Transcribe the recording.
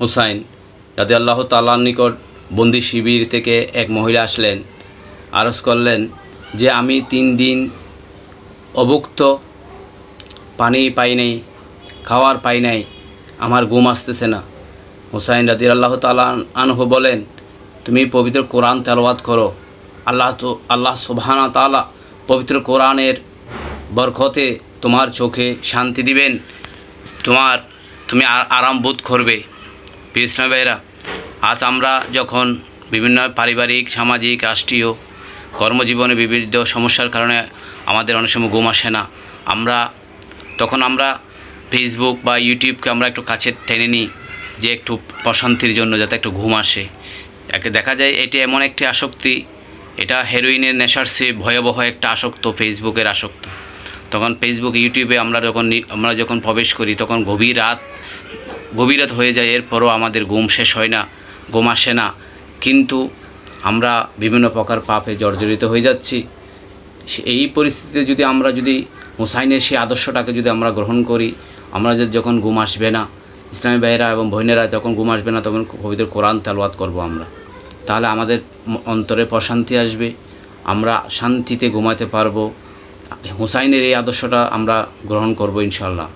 হুসাইন রাজি আল্লাহ তাল্লার নিকট বন্দি শিবির থেকে এক মহিলা আসলেন, আরজ করলেন যে আমি তিন দিন অভুক্ত, পানি পাই নাই, খাওয়ার পাই নাই, আমার ঘুম আসতেছে না। হুসাইন রাজি আল্লাহ তালা আনহু বলেন, তুমি পবিত্র কোরআন তেলাওয়াত করো। আল্লাহ তো, আল্লাহ সুবহানা তালা পবিত্র কোরআনের বরকতে তোমার চোখে শান্তি দিবেন, তোমার, তুমি আরাম বোধ করবে। প্রিয় ভাইরা আজ আমরা যখন বিভিন্ন পারিবারিক, সামাজিক, রাষ্ট্রীয় কর্মজীবনে বিভিন্ন সমস্যার কারণে আমাদের অনেক সময় ঘুম আসে না, আমরা তখন আমরা ফেসবুক বা ইউটিউবকে আমরা একটু কাছে টেনে নিই যে একটু প্রশান্তির জন্য যাতে একটু ঘুম আসে। একে দেখা যায় এটি এমন একটি আসক্তি, এটা হেরোইনের নেশার চেয়ে ভয়াবহ একটা আসক্ত ফেসবুকের আসক্ত। তখন ফেসবুক ইউটিউবে আমরা যখন আমরা যখন প্রবেশ করি, তখন গভীর রাত গভীর রাত হয়ে যায়, এরপরও আমাদের ঘুম শেষ হয় না, ঘুম আসে না। কিন্তু আমরা বিভিন্ন প্রকার পাপে জর্জরিত হয়ে যাচ্ছি। এই পরিস্থিতিতে যদি আমরা যদি হুসাইনের সেই আদর্শটাকে যদি আমরা গ্রহণ করি, আমরা যখন ঘুম আসবে না, ইসলামী ভাইয়েরা এবং বোনেরা যখন ঘুম আসবে না, তখন পবিত্র কোরআন তেলাওয়াত করব আমরা। তাহলে আমাদের অন্তরে প্রশান্তি আসবে, আমরা শান্তিতে ঘুমাতে পারব। হুসাইনের এই আদর্শটা আমরা গ্রহণ করব ইনশাল্লাহ